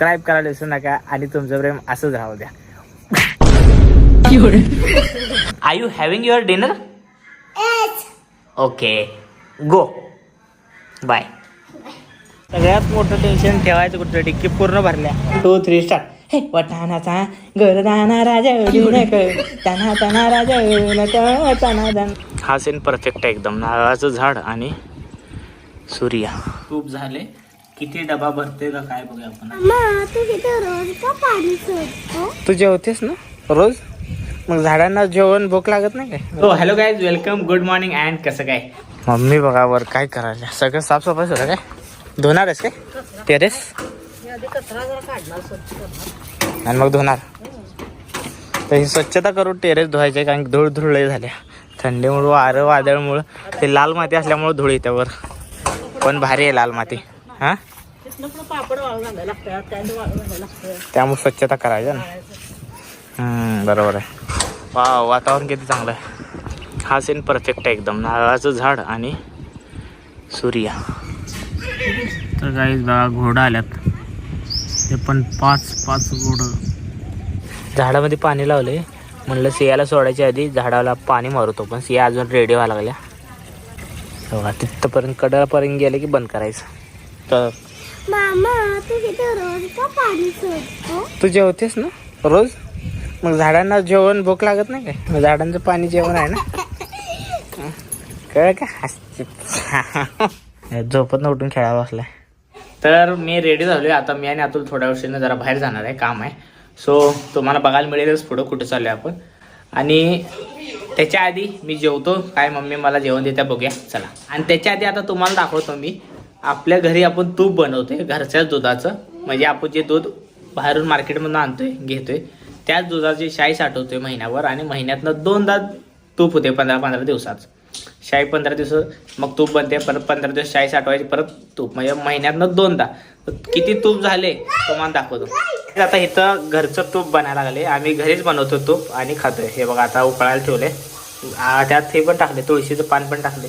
Subscribe करायला विसरू नका आणि तुमचं प्रेम असंच राहू द्या. I you having your dinner okay go bye सगळ्यात मोठं टेन्शन ठेवायचं कुठं डिक्की पूर्ण भरल्या. टू थ्री स्टार हे वटाणाचा गरदाना राजा तना तना राजा तना दन हा सीन परफेक्ट आहे एकदम. नारळाचं झाड आणि सूर्य. खूप झाले. किती डबा भरते का काय बघूया आपण. तू तिथे रोज का पाणी सोडतो? तू जेवतेस ना? रोज? मग झाडांना जेवण भूक लागत नाही काय? हो hello guys welcome good morning and कसं काय? मम्मी बघा वर काय करायला? सगळं साफसफाई सुरू काय? धुणार आहेस काय? टेरेस आणि मग धुणार. तर ही स्वच्छता करून टेरेस धुवायचे कारण धूळ धूळ लय झाल्या. थंडीमुळं वारं वादळमुळं ते लाल माती असल्यामुळं धूळ येते वर. पण भारी आहे लाल माती. हां? त्यामुळे स्वच्छता करायचं ना. बरोबर आहे. वा वातावरण किती चांगलं आहे. हा सीन परफेक्ट आहे एकदम. नारळाचं झाड आणि सूर्य. तर काही बघा घोडं आल्यात. ते पण पाच पाच घोडं. झाडामध्ये पाणी लावले म्हणलं सियाला सोडायच्या आधी झाडाला पाणी मारतो पण सिया अजून रेडी व्हायला लागल्या. तिथपर्यंत कडापर्यंत गेले की बंद करायचं. तर मामा तू तिथे रोज का पाणी सोडतो? तू जेवतेस ना? रोज? मग झाडांना जेवण भूक लागत नाही काय? मग झाडांचं पाणी जेवण आहे ना? कळ का? हसते. झोपत उठून खेळायला बसलाय. तर मी रेडी झालोय. आता मी आणि अतुल थोड्या वर्षानं जरा बाहेर जाणार आहे काम आहे. सो तुम्हाला बघायला मिळेलच पुढं कुठं चाललोय आपण. आणि त्याच्या आधी मी जेवतो. काय मम्मी मला जेवण देत्या बघूया. चला. आणि त्याच्या आधी आता तुम्हाला दाखवतो मी. आपल्या घरी आपण तूप बनवतोय घरच्याच दुधाचं. म्हणजे आपण जे दूध बाहेरून मार्केटमधून आणतोय घेतोय त्याच दुधाची शाई साठवतोय महिन्यावर आणि महिन्यातनं दोनदा तूप होते पंधरा पंधरा दिवसाचं. शाई पंधरा दिवस मग तूप बनते परत पंधरा दिवस शाई साठवायची परत तूप. म्हणजे महिन्यातनं दोनदा. किती तूप झाले तुम्हाला दाखवतो. आता इथं घरचं तूप बनायला लागले. आम्ही घरीच बनवतो तूप आणि खातोय. हे बघा आता उकळायला ठेवले आ, त्यात हे पण टाकले तुळशीचं पान पण टाकले.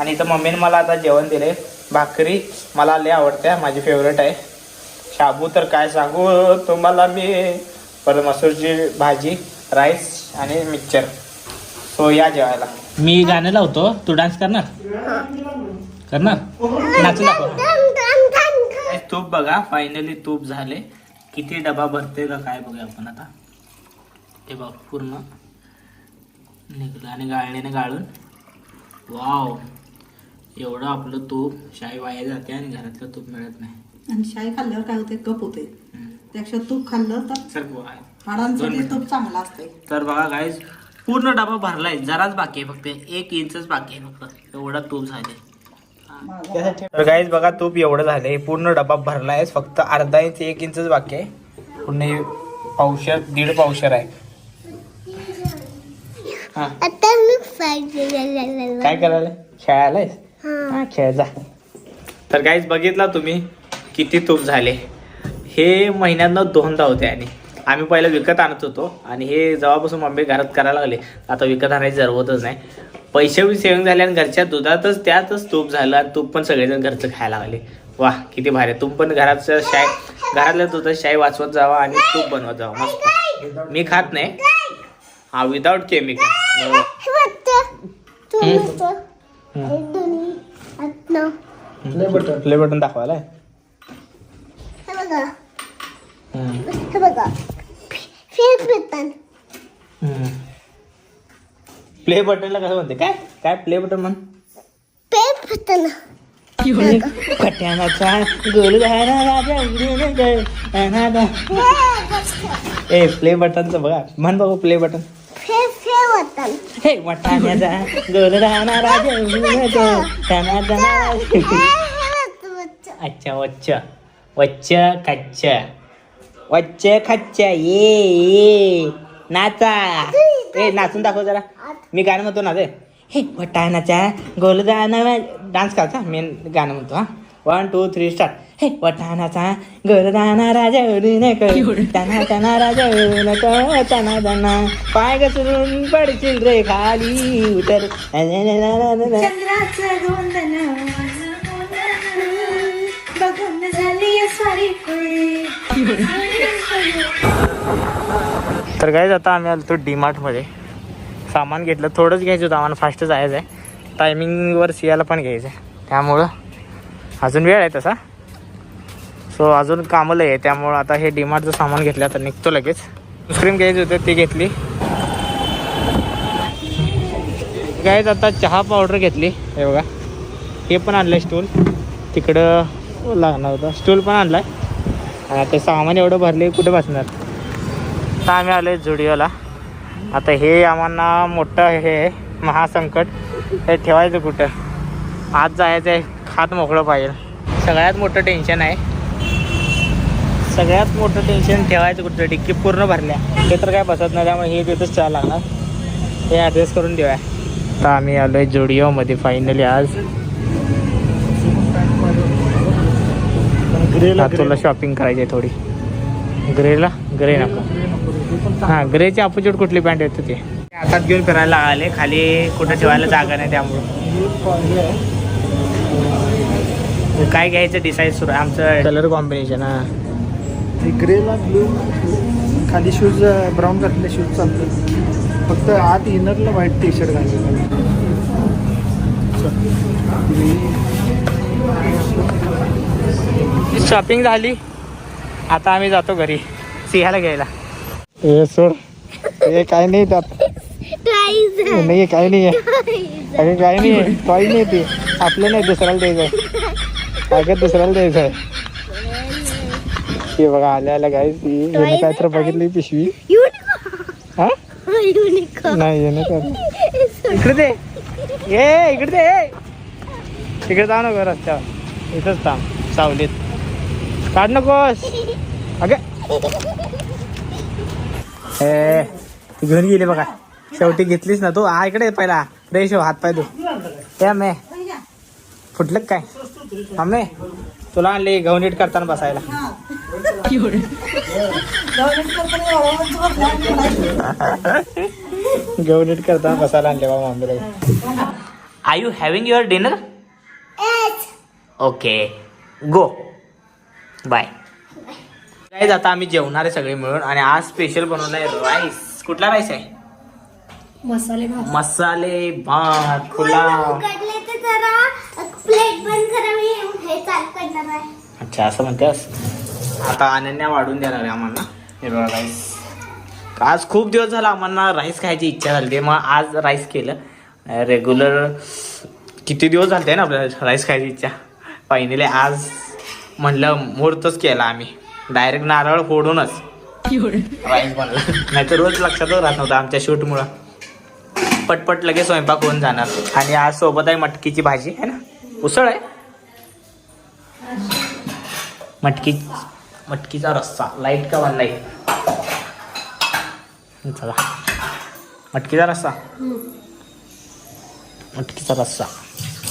आणि इथं मम्मीने मला आता जेवण दिले भाकरी मला लय आवडते माझी फेवरेट आहे. शाबू तर काय सांगू तुम्हाला मी परत मसूरची भाजी राईस आणि मिक्सचर सो या जेवायला. मी गाणं लावतो. तू डान्स करणार? करणार? दाखव काय तूप बघा फायनली तूप झाले. किती डबा भरते का काय बघूया आपण आता. हे बघ पूर्ण निघलं आणि गाळणीने गाळून. वाव एवढं आपलं तूप शाई वाया जाते आणि घरातलं तूप मिळत नाही. आणि शाई खाल्ल्यावर काय होते कप होते. त्यापेक्षा तूप खाल्लं तर बुवा. हाडांसाठी तूप चांगलं असते तर बघा गाईज पूर्ण डबा भरलाय. जराच बाकी आहे फक्त. एक इंचच बाकी आहे फक्त. एवढं तूप झाले तर गाईज बघा तूप एवढं झालंय. पूर्ण डबा भरलाय. फक्त अर्धा इंच एक इंचच बाकी आहे. पूर्ण हे पावशर दीड पावशर आहे. हा. आता मी पाहिजे. काय करायला? खेळायलाय हा. खेळ जा. तर काहीच बघितला तुम्ही किती तूप झाले. हे महिन्यातनं दोनदा होते आणि. आम्ही पहिलं विकत आणत होतो आणि हे जेव्हापासून मम्मी घरात करायला लागले आता विकत आणायची जरूरतच नाही. पैसे बी सेविंग झाले आणि घरच्या दुधातच त्यातच तूप झालं आणि तूप पण सगळेजण घरचं खायला लागले. वा किती भारी. तुम्ही पण घराचं शाय घरातल्या दुधात शाई वाचवत जावा आणि तूप बनवत जावा. मस्त. मी खात नाही. हा विदाऊट केमिकल प्ले बटन. दाखवायला हे बघा. हे बघा. Face button. प्ले बटनला कसं म्हणते? काय? काय प्ले बटन म्हण? पे बटन. राजा उडून अनादा. ए प्ले बटनचं बघा. म्हण बघू प्ले बटन. बटन हे वटाण्याचा गए, अनादा. अच्छा वच्च वच्च खच्च वच्च खच्च ये ये नाचा ए नाचून दाखव जरा मी गाणं म्हणतो ना रे हे वटाणाचा गोलदाना डान्स करता मी गाणं म्हणतो हा वन टू थ्री स्टार्ट हे वटाणाचा गोलदाना राजा उडून टना टना राजा उडून टना टना पाय घसरून पडशील रे खाली उतर चंद्राचं गोंधन बघून झाली सारी खुळी तर काय आता आम्ही आलो तो डीमार्टमध्ये सामान घेतलं थोडंच घ्यायचं होतं आम्हाला फास्ट जायचं आहे टायमिंगवर सियाला पण घ्यायचं आहे त्यामुळं अजून वेळ आहे तसा. सो अजून कामं लय आहे. त्यामुळं आता हे डीमार्टचं सामान घेतलं तर निघतो लगेच. आईस्क्रीम घ्यायची होतं ती घेतली. गायच आता चहा पावडर घेतली. हे बघा. हे पण आणलं स्टूल तिकडं लागणार होतं. स्टूल पण आणलाय. आणि आता सामान एवढं भरले कुठे बसणार? आता आम्ही आलो जुडिओला आता हे आम्हाला मोठं हे आहे, महासंकट. हे ठेवायचं कुठं? आज जायचं आहे खात मोकळं पाहिजे. सगळ्यात मोठं टेन्शन आहे. सगळ्यात मोठं टेन्शन ठेवायचं कुठं डिक्की पूर्ण भरल्या. ते तर काय बसत नाही त्यामुळे हे तिथंच चहा लागणार. हे ॲड्रेस करून देऊया आता आम्ही आलो आहे जुडिओमध्ये फायनली आज. तुला शॉपिंग करायची आहे थोडी. ग्रेला ग्रे नको. हां ग्रेची अपोजिट कुठली पॅन्ट येते ते हातात घेऊन फिरायला आले खाली कुठं ठेवायला जागा नाही त्यामुळं. काय घ्यायचं डिसाईड सुरू आहे? आमचं कलर कॉम्बिनेशन हा. ग्रेला ब्लू खाली शूज ब्राऊन घातले शूज चालतात. फक्त आत इनरला व्हाईट टी शर्ट घालायचं शॉपिंग झाली. आता आम्ही जातो घरी. सिंहाला घ्यायला. हे सोड. हे काय नाही नाही काय नाही आहे. काय नाही आहे. काही नाही ते. आपलं नाही दुसऱ्याला द्यायचं अगं दुसऱ्याला द्यायचं आहे. हे बघा आल्या आल्या काय ती काय तर बघितली पिशवी. हा. नाही इकडे दे. ये इकडे दे ए. तिकडे जाऊ नको रस्त्यावर. इथंच थांब सावलीत. काढ नकोस. अगे. ए ती घेऊन गेली बघा. शेवटी घेतलीस ना तू. हा इकडे पहिला. फ्रेश हो हात पाय तू त्या मे फुटलं काय? आमे तुला आणली गहू नीट करताना बसायला. गहू नीट करताना बसायला आणले बाबा मम्मीला. I you having your dinner Yes. Okay go bye काय आता आम्ही जेवणार आहे सगळे मिळून आणि आज स्पेशल बनवलाय राईस कुठला राईस आहे? मसाले भात. मसाले भात मला पुलाव उघडले तर जरा प्लेट बंद करा मी हे चालू करणार आहे अच्छा असं म्हणतेस? आता अनन्या वाढून देणार आहे आम्हाला. हे बघा राईस आज खूप दिवस झाला आम्हाला राईस खायची इच्छा झाली मग आज राईस केलं. रेग्युलर किती दिवस झाले ना आपल्याला राईस खायची इच्छा? फायनली आज म्हणलं मुहूर्तच केला आम्ही. डायरेक्ट नारळ फोडूनच. राईस बनवलं नाही तर रोज लक्षातच राहत नव्हतं आमच्या शूटमुळं. पटपट लगेच स्वयंपाक होऊन जाणार. आणि आज सोबत आहे मटकीची भाजी आहे ना? उसळ आहे? मटकी मटकीचा रस्सा. लाइट का वन लाइट चला. मटकीचा रस्सा. मटकीचा रस्सा.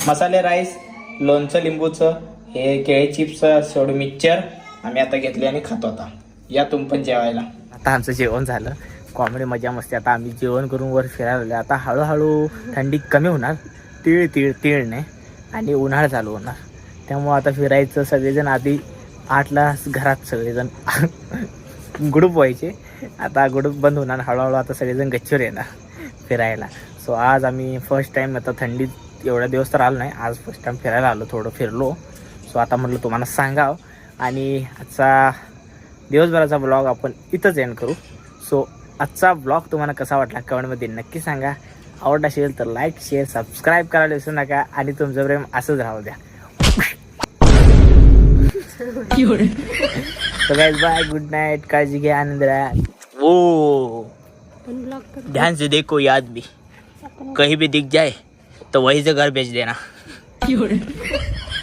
मसाले राईस लोणचं लिंबूचं हे केळी चिप्स सोडून मिक्सचर आम्ही आता घेतले आणि खातो आता. या तुम पण जेवायला. आता आमचं जेवण झालं. कॉमेडी मजा मस्ती. आता आम्ही जेवण करून वर फिरायला आलो आता हळूहळू थंडी कमी होणार. तीळ तीळ नाही आणि उन्हाळा चालू होणार. त्यामुळं आता फिरायचं सगळेजण आधी आठला घरात सगळेजण ग्रुप व्हायचे. आता ग्रुप बंद होणार हळूहळू आता सगळेजण गच्चीवर येणार फिरायला. सो आज आम्ही फर्स्ट टाईम आता थंडीत एवढ्या दिवस तर आलो नाही आज फर्स्ट टाईम फिरायला आलो थोडं फिरलो. सो आता म्हटलं तुम्हाला सांगावं. आणि आजचा दिवसभराचा ब्लॉग आपण इथंच एंड करू. सो आजचा ब्लॉग तुम्हाला कसा वाटला कमेंटमध्ये नक्की सांगा. आवडला असेल तर लाईक शेअर सबस्क्राईब करायला विसरू नका. आणि तुमचं प्रेम असंच राहू द्या. बाय गुड नाइट काळजी घ्या आनंद राहा. ओ ध्यान से देखो याद भी. कहीं भी दिख जाए तो वहीं से घर भेज देना.